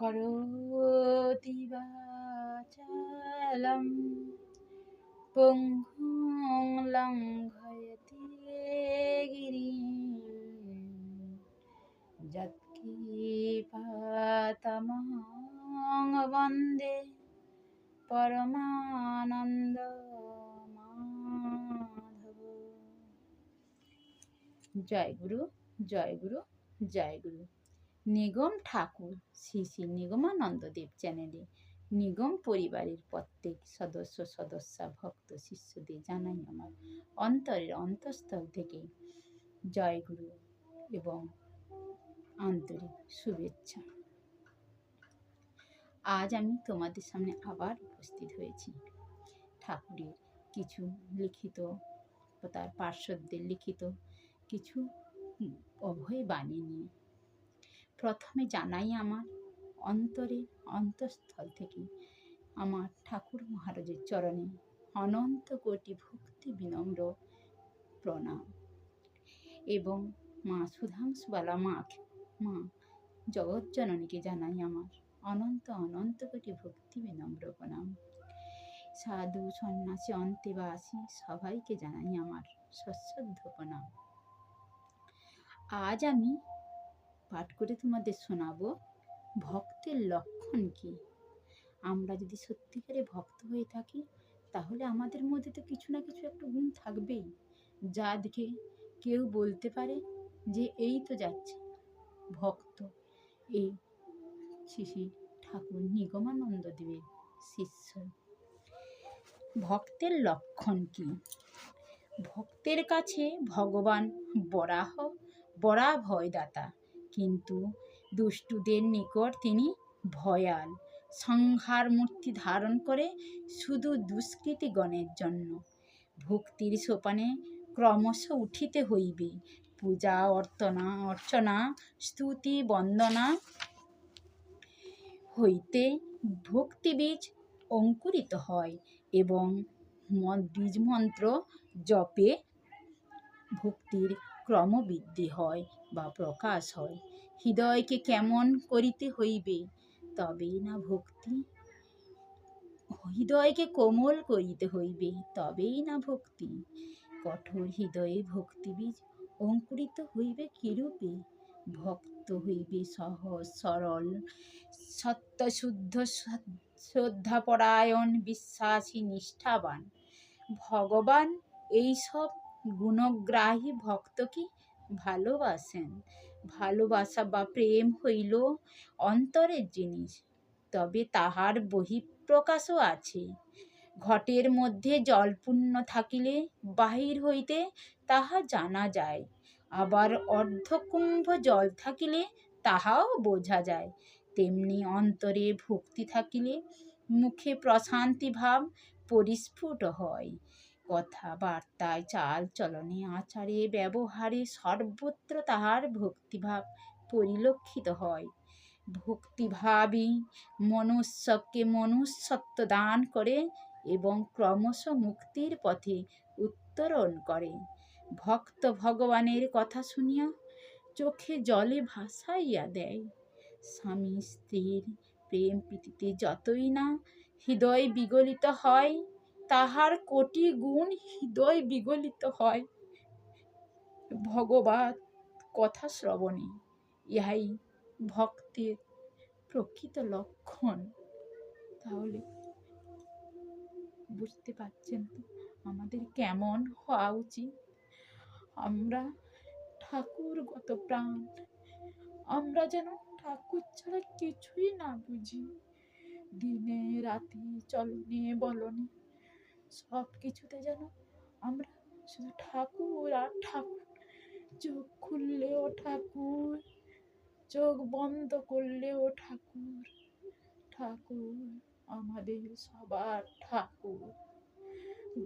করোতি বাচালম পঙ্গুং লঙ্ঘয়তে গিরিম যৎকৃপাতমহং বন্দে পরমানন্দ জয় গুরু জয় গুরু জয় গুরু। নিগম ঠাকুর, শ্রী শ্রী নিগমানন্দ দেব চ্যানেলে। নিগম পরিবারের প্রত্যেক সদস্য, সদস্যা, ভক্ত, শিষ্যদের জানাই আমার অন্তরের অন্তঃস্থল থেকে জয় গুরু এবং আন্তরিক শুভেচ্ছা। আজ আমি তোমাদের সামনে আবার উপস্থিত হয়েছি। ঠাকুরের কিছু লিখিত তার পার্শ্বদের লিখিত কিছু অভয় বাণী নিয়ে। প্রথমে জানাই আমার অন্তরে অন্তঃস্থল থেকে আমার ঠাকুর মহারাজের চরণে অনন্ত কোটি ভক্তি বিনম্র প্রণাম। এবং মা সুধাংশুবালা মাকে মা জগজ্জননীকে জানাই আমার অনন্ত অনন্ত কোটি ভক্তি বিনম্র প্রণাম। সাধু সন্ন্যাসী, অন্তেবাসী, সবাইকে জানাই আমার সশ্রদ্ধ প্রণাম। আজ আমি পাঠ করে তোমাদের শোনাবো, ভক্তের লক্ষণ কি? আমরা যদি সত্যিকারে ভক্ত হয়ে থাকি, তাহলে আমাদের মধ্যে তো কিছু না কিছু একটা গুণ থাকবেই। যা দেখে কেউ বলতে পারে যে, এই তো যাচ্ছে। ভক্ত এই শ্রী ঠাকুর নিগমানন্দ দেবের শিষ্য। ভক্তের লক্ষণ কি? ভক্তের কাছে ভগবান বরাহ বরা ভয়দাতা কিন্তু দুষ্টুদের নিকট তিনি ভয়াল। সংহার মূর্তি ধারণ করে শুধু দুষ্কৃতিগণের জন্য। ভক্তির সোপানে ক্রমশ উঠিতে হইবে। পূজা, অর্চনা অর্চনা, স্তুতি, বন্দনা হইতে ভক্তি বীজ অঙ্কুরিত হয় এবং বীজ মন্ত্র জপে ভক্তির ক্রমবৃদ্ধি হয়। বা প্রকাশ হয়। হৃদয়কে কেমন করিতে হইবে? তবেই না ভক্তি? হৃদয়কে কোমল করিতে হইবে, তবেই না ভক্তি? কঠোর হৃদয়ে ভক্তিবীজ অঙ্কুরিত হইবে কিরূপে? ভক্ত হইবে সহজ, সরল, সত্যশুদ্ধ শ্রদ্ধাপরায়ণ, বিশ্বাসী, নিষ্ঠাবান। ভগবান এইসব গুণগ্রাহী ভক্তকে ভালোবাসেন। ভালোবাসা বা প্রেম হইল অন্তরের জিনিস, তবে তাহার বহিঃপ্রকাশও আছে। ঘটের মধ্যে জলপূর্ণ থাকিলে বাহির হইতে তাহা জানা যায়। আবার অর্ধকুম্ভ জল থাকিলে তাহাও বোঝা যায়। তেমনি অন্তরে ভক্তি থাকিলে মুখে প্রশান্তি ভাব পরিস্ফুট হয়। কথাবার্তায় চাল চলনে আচারে ব্যবহারে সর্বত্র তাহার ভক্তিভাব পরিলক্ষিত হয়। ভক্তিভাবই মনুষ্যকে মনুষ্যত্ব দান করে এবং ক্রমশ মুক্তির পথে উত্তরণ করে। ভক্ত ভগবানের কথা শুনিয়া চোখে জলে ভাসাইয়া দেয়। স্বামী স্ত্রীর প্রেম প্রীতিতে যতই না হৃদয় বিগলিত হয় তাহার কোটি গুণ হৃদয় বিগলিত হয়। ভগবত কথা শ্রবণে ইহাই ভক্তের প্রকৃত লক্ষণ। তাহলে বুঝতে পারছেন তো আমাদের কেমন হওয়া উচিত? আমরা ঠাকুরগত প্রাণ, আমরা যেন ঠাকুর ছাড়া কিছুই না বুঝি। দিনে, রাতে, চলনে, বলনে সব কিছুতে যেন আমরা শুধু ঠাকুর আর ঠাকুর। চোখ খুললেও ঠাকুর, চোখ বন্ধ করলেও ঠাকুর। ঠাকুর আমাদের সবার ঠাকুর।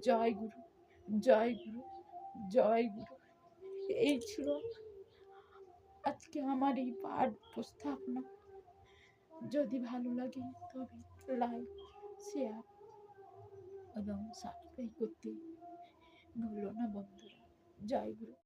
জয় গুরু জয় গুরু জয় গুরু। এই ছিল আজকে আমার এই পাঠ উপস্থাপনা। যদি ভালো লাগে তবে লাইক শেয়ার এবং সাবস্ক্রাইব করতে ভুলো না বন্ধুরা। জয় গুরু।